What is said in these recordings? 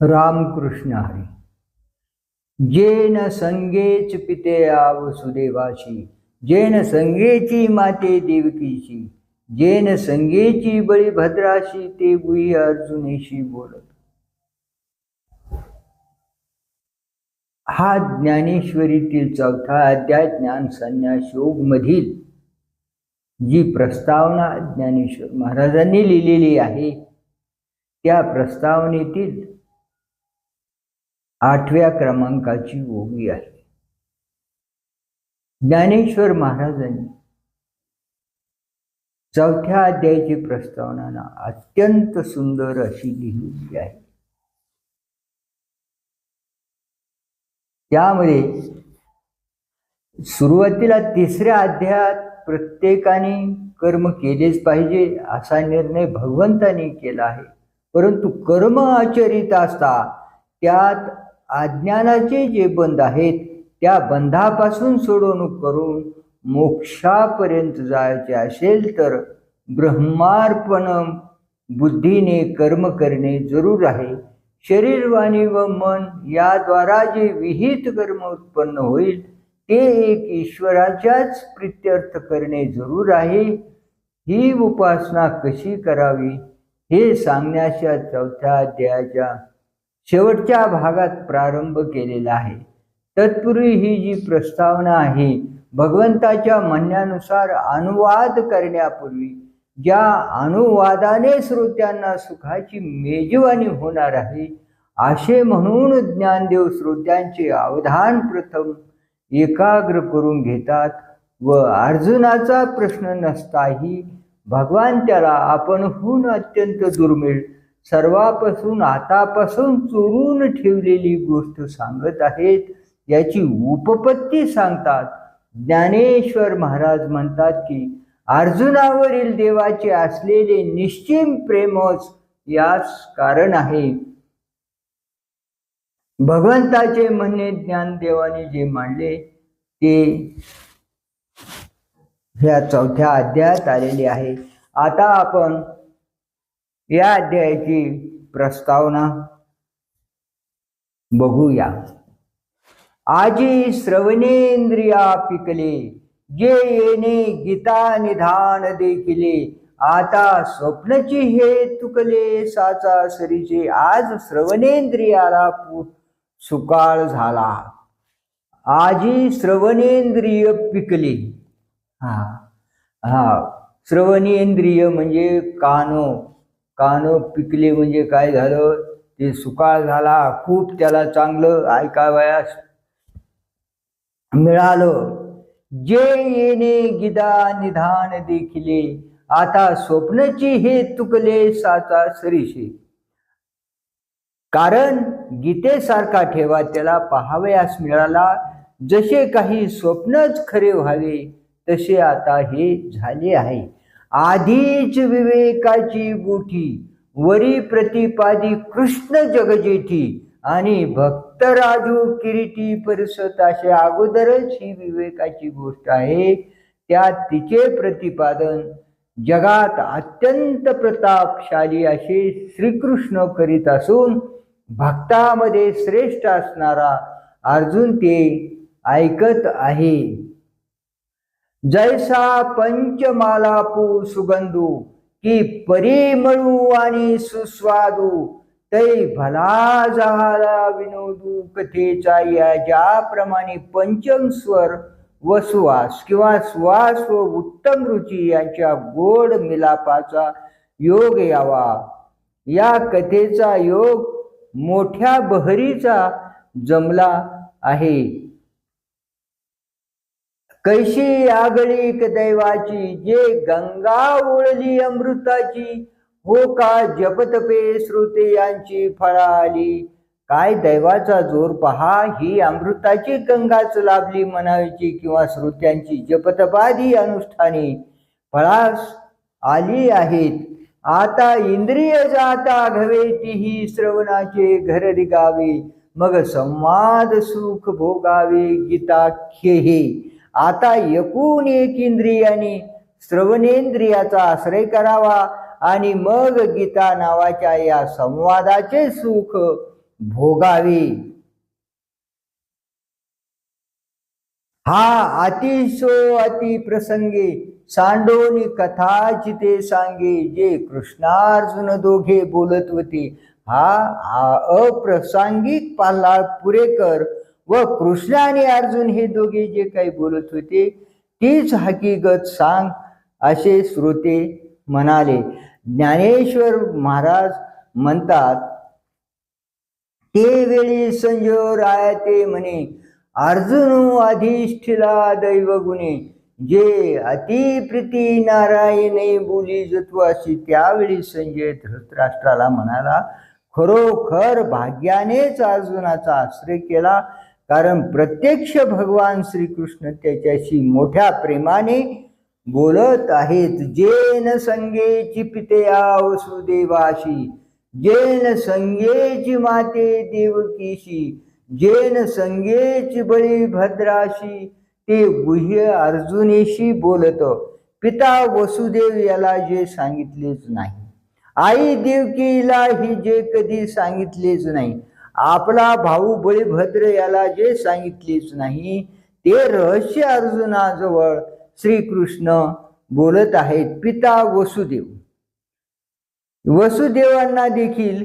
रामकृष्ण हरी। जेन संगेच पिते आव सुदेवाशी जेन संगेची माते देवकीची जेन संगेची बळी भद्राशी ते बुई अर्जुनेशी बोलत। हा ज्ञानेश्वरीतील चौथा अध्याय ज्ञान संन्यास योग मधील जी प्रस्तावना ज्ञानेश्वर महाराजांनी लिहिलेली आहे त्या प्रस्तावनेतील आठव्या क्रमांकाची ओवी आहे. ज्ञानेश्वर महाराजांनी चौथ्या अध्यायाची प्रस्तावना अत्यंत सुंदर अशी लिहिलेली आहे. त्यामध्ये सुरुवातीला तिसऱ्या अध्यायात प्रत्येकाने कर्म केलेच पाहिजे असा निर्णय भगवंताने केला आहे. परंतु कर्म आचरित असता त्यात अज्ञानाचे जे बंध आहेत त्या बंधापासून सोडवणूक करून मोक्षापर्यंत जायचे असेल तर ब्रह्मार्पण बुद्धीने कर्म करणे जरूर आहे. शरीरवाणी व मन याद्वारा जे विहित कर्म उत्पन्न होईल ते एक ईश्वराच्याच प्रित्यर्थ करणे जरूर आहे. ही उपासना कशी करावी हे सांगण्याच्या चौथ्या अध्यायाच्या शेवटच्या भागात प्रारंभ केलेला आहे. तत्पूर्वी ही जी प्रस्तावना आहे भगवंताच्या म्हणण्यानुसार अनुवाद करण्यापूर्वी ज्या अनुवादाने श्रोत्यांना सुखाची मेजवानी होणार आहे असे म्हणून ज्ञानदेव श्रोत्यांचे अवधान प्रथम एकाग्र करून घेतात व अर्जुनाचा प्रश्न नसताही भगवान त्याला आपणहून अत्यंत दुर्मिळ सर्वापासून आतापासून चोरून ठेवलेली गोष्ट सांगत आहेत. याची उपपत्ती सांगतात. ज्ञानेश्वर महाराज म्हणतात की अर्जुनावरील देवाचे असलेले निश्चिम प्रेमच यास कारण आहे. भगवंताचे म्हणणे ज्ञानदेवाने जे मांडले ते ह्या चौथ्या अध्यायात आलेले आहे. आता आपण या अध्यायाची प्रस्तावना बघूया. आजी श्रवणेंद्रिया पिकले जे येणे गीता निधान देखिले आता स्वप्नची हे तुकले साचा सरीचे आज श्रवणेंद्रियाला सुकाळ झाला. आजी श्रवणेंद्रिय पिकले. हा हा श्रवणेंद्रिय म्हणजे कानो. कानं पिकले म्हणजे काय झालं? ते सुकाळ झाला खूप त्याला चांगलं ऐकावयास मिळालं. जे येणे गिदा निधान देखिले आता स्वप्नची हे तुकले साचा सरीशी. कारण गीतेसारखा ठेवा त्याला पाहावयास मिळाला. जसे काही स्वप्नच खरे व्हावे तसे आता हे झाले आहे. आधीच विवेकाची गुठी वरी प्रतिपादी कृष्ण जगजेठी आणि भक्तराजू किरीटी परिसत असे अगोदरच ही विवेकाची गोष्ट आहे. त्यात तिचे प्रतिपादन जगात अत्यंत प्रतापशाली असे श्रीकृष्ण करीत असून भक्तामध्ये श्रेष्ठ असणारा अर्जुन ते ऐकत आहे. जैसा पंचमालापू सुगंधू की परिमळू आणि सुस्वादू तै भला झाला विनोदू कथेचा या ज्याप्रमाणे पंचम स्वर व सुवास किंवा सुवास व उत्तम रुची यांच्या गोड मिलापाचा योग यावा. या कथेचा योग मोठ्या बहरीचा जमला आहे. कैशी आगळीक दैवाची जे गंगा ओळली अमृताची? हो का जपतपे श्रुते यांची फळाली? काय दैवाचा जोर पहा ही अमृताची गंगाच लाभली म्हणायची किंवा श्रोत्यांची जपतपादी अनुष्ठाने? फळास आली आहेत. आता इंद्रिय जाता घवे तीही श्रवणाचे घर रिगावे. मग संवाद सुख भोगावे गीताख्य हे. आता एकूण एक इंद्रियाने श्रवणेंद्रियाचा आश्रय करावा आणि मग गीता नावाच्या या संवादाचे सुख भोगावे. हा अतिशो अति प्रसंगे सांडोनी कथा चिते सांगे जे कृष्णार्जुन दोघे बोलत होते. हा आ- अप्रासंगिक पाल्ला पुरेकर व कृष्ण आणि अर्जुन हे दोघे जे काही बोलत होते तीच हकीकत सांग असे श्रोते म्हणाले. ज्ञानेश्वर महाराज म्हणतात ते वेळी संजय रायते म्हणे अर्जुन अधिष्ठिला दैव गुणे जे अतिप्रिती नारायणे बोली जत्वाशी त्यावेळी संजय धृतराष्ट्राला म्हणाला खरोखर भाग्यानेच अर्जुनाचा आश्रय केला कारण प्रत्यक्ष भगवान श्रीकृष्ण त्याच्याशी मोठ्या प्रेमाने बोलत आहेत. जेन संगेची पितया वसुदेवाशी जेन संगेची माते देवकीशी जेन संगेची बळी भद्राशी ते गुह्य अर्जुनेशी बोलत. पिता वसुदेव याला जे सांगितलेच नाही. आई देवकीला ही जे कधी सांगितलेच नाही. आपला भाऊ बळीभद्र याला जे सांगितलेच नाही ते रहस्य अर्जुनाजवळ श्रीकृष्ण बोलत आहेत पिता वसुदेव. वसुदेवांना देखील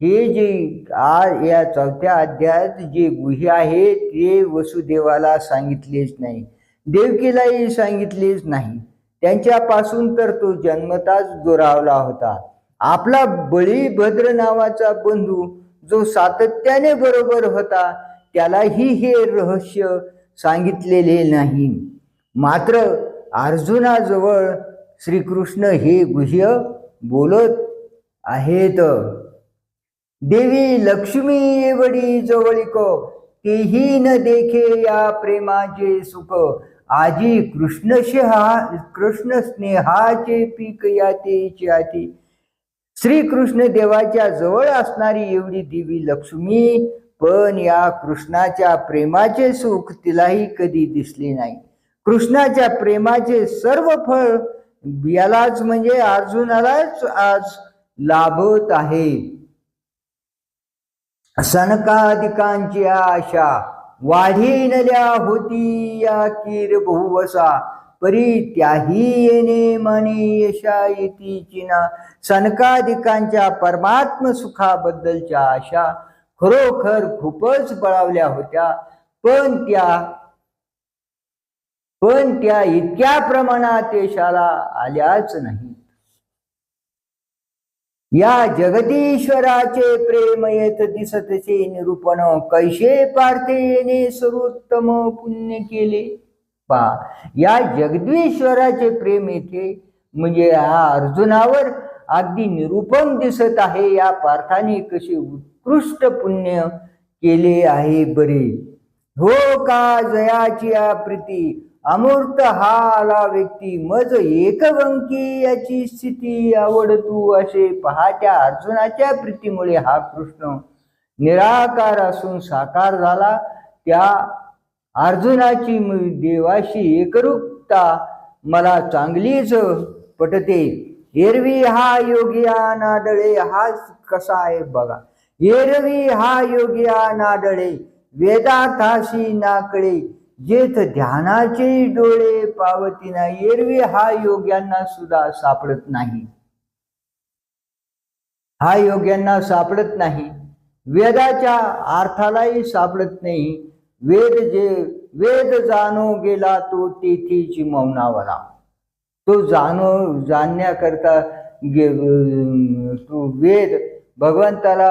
हे जे आ या चौथ्या अध्यायात जे गुहे आहे ते वसुदेवाला सांगितलेच नाही देवकीलाही सांगितलेच नाही. त्यांच्यापासून तर तो जन्मताच दुरावला होता. आपला बळीभद्र नावाचा बंधू जो सातत्याने बरोबर होता त्यालाही हे रहस्य सांगितलेले नाही. मात्र अर्जुनाजवळ श्रीकृष्ण हे गुह्य बोलत आहेत. देवी लक्ष्मी एवढी जवळिक तेही न देखे या प्रेमाचे सुख. आजी कृष्ण हा कृष्ण स्नेहाचे पीक याते आती. श्रीकृष्ण देवाच्या जवळ असणारी एवढी देवी लक्ष्मी पण या कृष्णाच्या प्रेमाचे सुख तिलाही कधी दिसले नाही. कृष्णाच्या प्रेमाचे सर्व फळ यालाच म्हणजे अर्जुनालाच आज लाभत आहे. सनकाधिकांची आशा वाढीनल्या होती या कीर बहुवसा परी त्याही येणे मने यशा येती चिना सनकाधिकांच्या परमात्म सुखाबद्दलच्या आशा खरोखर खूपच बळावल्या होत्या. पण त्या पण त्या इतक्या प्रमाणात यशाला आल्याच नाही या जगदीश्वराचे प्रेम येत दिसतचे निरूपण कैसे पार्थेने सर्वोत्तम पुण्य केले? पा या जगदीश्वराचे प्रेम येथे म्हणजे हा अर्जुनावर अगदी निरूपम दिसत आहे. या पार्थाने कसे उत्कृष्ट पुण्य केले आहे बरे. हो का जयाची या प्रीती? अमूर्त हा आला व्यक्ती. मज एकवंकी याची स्थिती आवडतो असे पहात्या अर्जुनाच्या प्रीतीमुळे हा कृष्ण निराकार असून साकार झाला. त्या अर्जुनाची देवाशी एकरूपता मला चांगलीच पटते. एरवी हा योगिया नाडळे हा कसा आहे बघा. एरवी हा योगिया नाडळे वेदाथाशी नाकळे जेथ ध्यानाचे डोळे पावतीना एरवी हा योग्यांना सुद्धा सापडत नाही. हा योग्यांना सापडत नाही. वेदाच्या अर्थालाही सापडत नाही. वेद जे वेद जाणो गेला तो तेथीची मौनावरा तो जाणो जाणण्याकरता गे तो वेद भगवंताला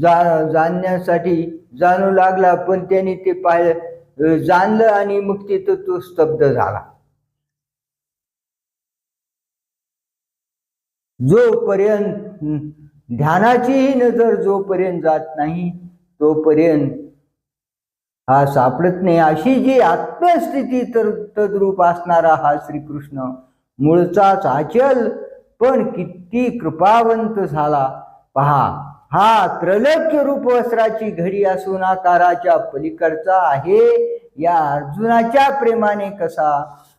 जा जाणण्यासाठी जाणू लागला पण त्याने ते पाहिलं जाणलं आणि मग तिथं तो स्तब्ध झाला. जोपर्यंत ध्यानाचीही नजर जोपर्यंत जात नाही तोपर्यंत हा सापडत नाही. अशी जी आत्मस्थिती तर तद्रूप असणारा हा श्रीकृष्ण मूळचाच आचल पण किती कृपावंत झाला. पहा हा त्रैलोक्य रूप वस्त्राची घडी असून आकाराच्या पलीकडचा आहे. या अर्जुनाच्या प्रेमाने कसा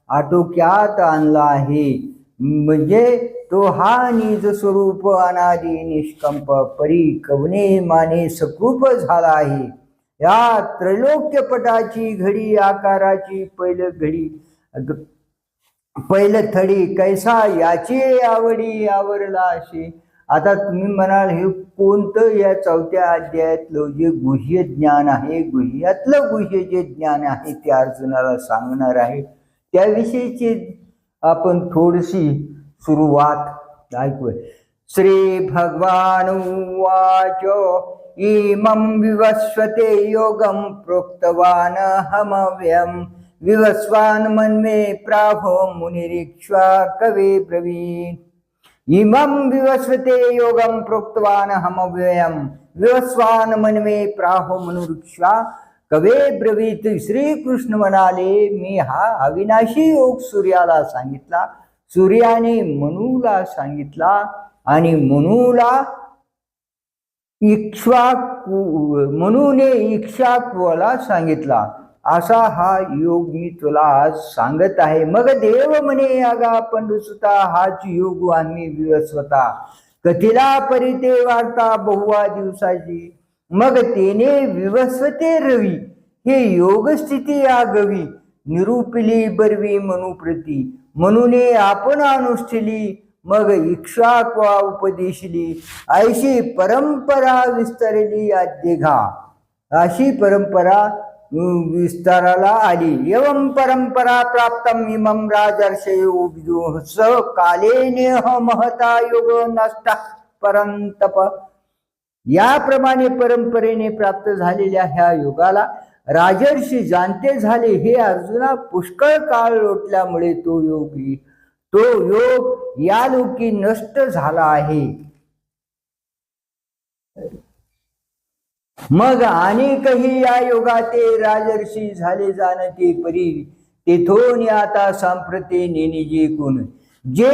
आटोक्यात आणला आहे. म्हणजे तो हा निज स्वरूप अनादी निष्कंप परी कवने माने सकृप झाला आहे. या त्रैलोक्यपटाची घडी आकाराची पहिलं घडी ग- पहिलं थडी कैसा याची आवडी आवरला असे. आता तुम्ही म्हणाल हे कोणतं या चौथ्या अध्यायातलं जे गुह्य ज्ञान आहे? गुह्यातलं गुह्य जे ज्ञान आहे ते अर्जुनाला सांगणार आहे. त्याविषयीची आपण थोडीशी सुरुवात ऐकूया. श्री भगवान वाचो इमं विवस्वते योगं प्रोक्तवान् हमव्यं विवस्वान् मन्मे प्राभो मुनिरीक्ष्वा कवे ब्रवीत्। इमं विवस्वते योगं प्रोक्तवान् हमव्ययं विवस्वान् मन्मे प्राहो मनुरीक्ष्वा कवे ब्रवीत। श्रीकृष्ण म्हणाले मी हा अविनाशी योग सूर्याला सांगितला सूर्याने मनूला सांगितला आणि मनूला इक्ष्वाकू म्हणून इक्ष्वाकुला सांगितला. असा हा योग मी तुला आज सांगत आहे. मग देव म्हणे अगा पंडुसुता हाच योग आम्ही विवस्वता. कथिला परिते वार्ता बहुवा दिवसाची. मग तेने विवस्वते रवी. हे योग स्थिती आगवी. निरूपिली बरवी मनुप्रती. म्हणून आपण अनुष्ठिली. मग इक्ष्वाक्वा उपदेशली? ऐशी परंपरा विस्तारली आद्यघा अशी परंपरा विस्ताराला आली. एवं परंपरा प्राप्त इमं राजर्षयो स काले नेह महता योग नष्ट परंतप याप्रमाणे परंपरेने प्राप्त झालेल्या ह्या युगाला राजर्षी जाणते झाले हे अर्जुना पुष्कळ काळ लोटल्यामुळे तो योगी तो योग या लोकी नष्ट झाला आहे. मग अनेकही या योगाते राजर्षी झाले जाणते परी तेथून आता सांप्रते नेने जे कोण जे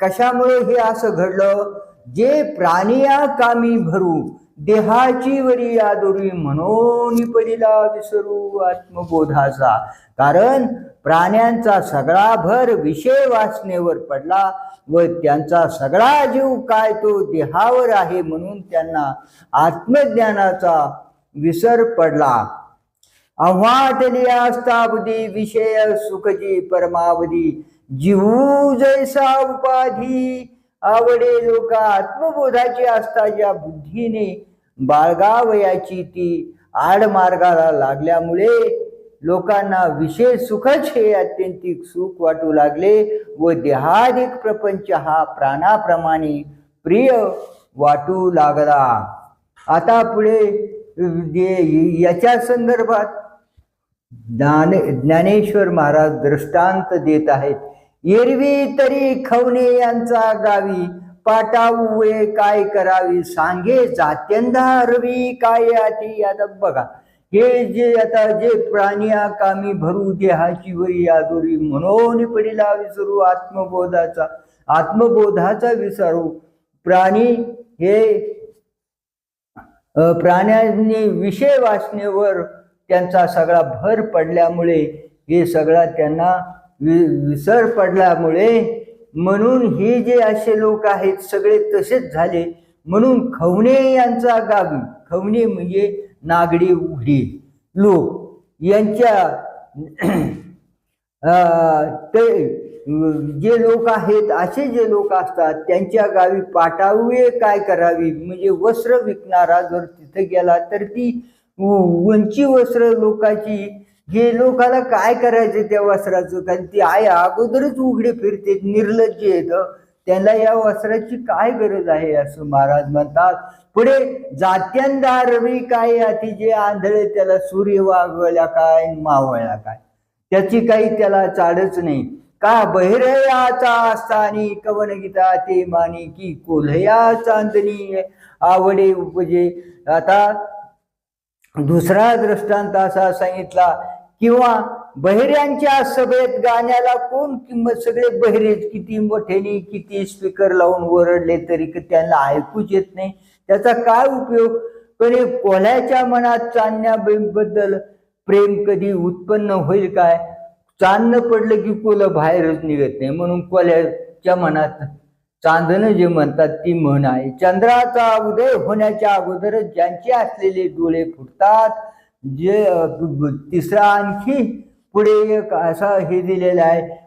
कशामुळे हे असं घडलं? जे प्राणिया कामी भरू देहाची वरी आदोरी म्हणून पडिला विसरू आत्मबोधाचा. कारण प्राण्यांचा सगळा भर विषय वाचनेवर पडला व त्यांचा सगळा जीव काय तो देहावर आहे म्हणून त्यांना आत्मज्ञानाचा विसर पडला. अव्हाटली असता विषय सुखजी परमावधी जीवू जैसा उपाधी आवडे लोक आत्मबोधाची असता ज्या बुद्धीने बाळगावयाची ती आडमार्गाला लागल्यामुळे लोकांना विशेष सुखच हे अत्यंतिक सुख वाटू लागले व देहाधिक प्रपंच हा प्राणाप्रमाणे प्रिय वाटू लागला. आता पुढे याच्या संदर्भात ज्ञान ज्ञानेश्वर महाराज दृष्टांत देत आहेत. एरवी तरी खवणे यांचा गावी पाटावे काय करावी सांगे जात्यंदा रवी काय आती? आता बघा हे जे आता जे प्राणी कामी भरू देहाची वरी आदुरी म्हणून पडिला विसरू आत्मबोधाचा आत्मबोधाचा विसरू. प्राणी हे प्राण्यांनी विषय वाचनेवर त्यांचा सगळा भर पडल्यामुळे हे सगळा त्यांना वि विसर पडल्यामुळे म्हणून हे जे असे लोक आहेत सगळे तसेच झाले. म्हणून खवणे यांचा गावी खवणे म्हणजे नागडी उघडी लोक. यांच्या ते जे लोक आहेत असे जे लोक असतात त्यांच्या गावी पाटावे काय करावी? म्हणजे वस्त्र विकणारा जर तिथे गेला तर ती उ- उंची वस्त्र लोकाची हे लोकाला काय करायचं त्या वस्त्राचं? कारण ती आई अगोदरच उघडे फिरते निर्लज्ज येत त्यांना या वस्त्राची काय गरज आहे असं महाराज म्हणतात. पुढे जात्यांदा रवी काय अति जे आंधळे त्याला सूर्य वागवल्या काय मावळला काय? त्याची काही त्याला चाडच नाही. का बहिरयाचा असतानी कवन गीता ते माने की कोल्हया चांदणी आवडे उपजे. आता दुसरा दृष्टांत असा सांगितला किंवा बहिऱ्यांच्या सभेत गाण्याला कोण किंमत? सगळे बहिरेच किती मोठ्याने किती स्पीकर लावून ओरडले तरी त्यांना ऐकूच येत नाही. त्याचा काय उपयोग? पण कोल्ह्याच्या मनात चांदण्याबद्दल प्रेम कधी उत्पन्न होईल काय? चांदणं पडलं की कोलं बाहेरच निघत नाही. म्हणून कोल्ह्याच्या मनात चांदणं जे म्हणतात ती म्हण आहे. चंद्राचा उदय होण्याच्या अगोदरच ज्यांचे असलेले डोळे फुटतात जे तिसरा आणखी पुढे एक असा हे दिलेला आहे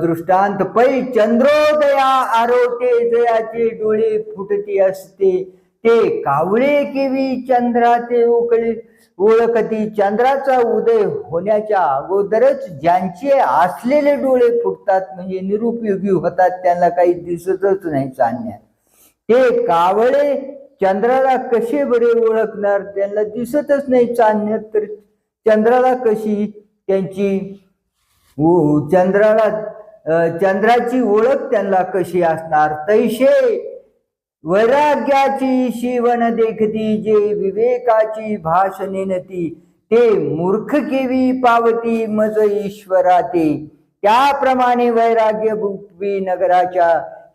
दृष्टांत पै चंद्रोदया आरोटे जयाचे डोळे फुटती असते. ते कावळे केवी चंद्राचे उकळी ओळखती चंद्राचा उदय होण्याच्या अगोदरच ज्यांचे असलेले डोळे फुटतात म्हणजे निरुपयोगी होतात त्यांना काही दिसतच नाही चालण्यात ते कावळे चंद्राला कसे बरे ओळखणार त्यांना दिसतच नाही चांदण्यात तर चंद्राला कशी त्यांची हो, चंद्राला चंद्राची ओळख त्यांना कशी असणार? तैशे वैराग्याची शिवण देखती जे विवेकाची भाषणे नती ते मूर्ख केवी पावती मज ईश्वरा ते त्याप्रमाणे वैराग्य भूपी नगराच्या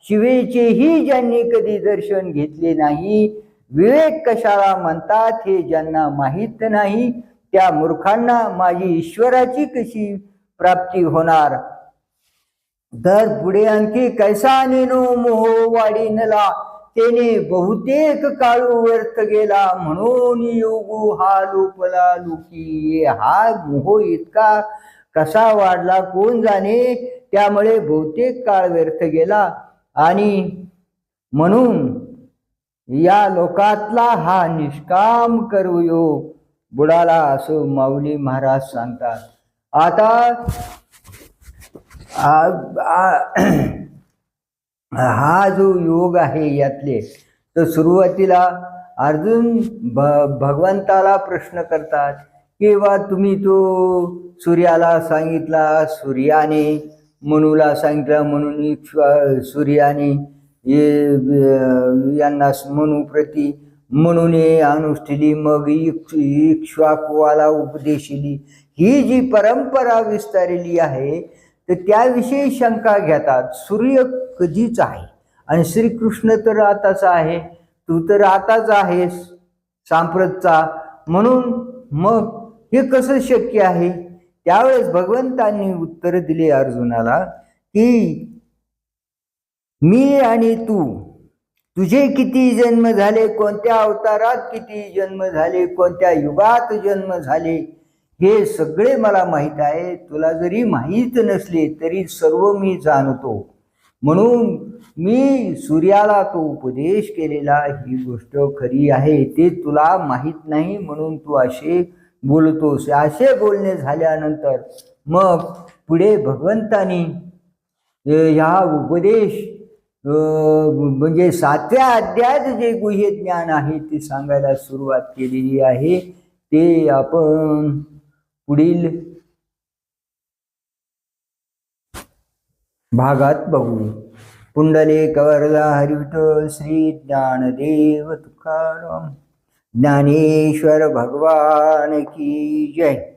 शिवेचेही ज्यांनी कधी दर्शन घेतले नाही विवेक कशाला म्हणतात हे ज्यांना माहीत नाही त्या मूर्खांना माझी ईश्वराची कशी प्राप्ती होणार? तर पुढे आणखी कैसा नेनो मोह वाढीनला तेने बहुतेक काळू व्यर्थ गेला म्हणून योगू हा लोपला लुकी हा मोह इतका कसा वाढला कोण जाणे? त्यामुळे बहुतेक काळ व्यर्थ गेला. आणि म्हणून या लोकातला हा निष्काम कर्मयोग बुडाला असो माऊली महाराज सांगतात. आता आ- आ- हा जो योग आहे यातले तर सुरुवातीला अर्जुन भ भगवंताला प्रश्न करतात किंवा तुम्ही तो सूर्याला सांगितला सूर्याने मनुला सांगितलं म्हणून इक्ष्वा- सूर्याने यांना मनुप्रती म्हणूने अनुष्ठिली मग इक्ष्वाकुवाला उपदेशिली. ही जी परंपरा विस्तारलेली आहे तर त्याविषयी शंका घेतात. सूर्य कधीच आहे? आणि श्रीकृष्ण तर आताच आहे. तू तर आताच आहेस सांप्रतचा. म्हणून मग हे कसं शक्य आहे? त्यावेळेस भगवंतांनी उत्तर दिले अर्जुनाला की मी आणि तू तुझे किती जन्म झाले कोणत्या अवतारात किती जन्म झाले कोणत्या युगात जन्म झाले हे सगळे मला माहीत आहे. तुला जरी माहीत नसले तरी सर्व मी जाणतो. म्हणून मी सूर्याला तो उपदेश केलेला. ही गोष्ट खरी आहे ते तुला माहीत नाही म्हणून तू असे बोलतोस असे बोलणे झाल्यानंतर मग पुढे भगवंतानी ह्या उपदेश म्हणजे सातव्या अध्यायात जे गुह्य ज्ञान आहे ते सांगायला सुरुवात केलेली आहे. ते आपण पुढील भागात बघू. पुंडले कवरला हरिविठ्ठल श्री ज्ञानदेव तुकाराम. ज्ञानेश्वर भगवान की जय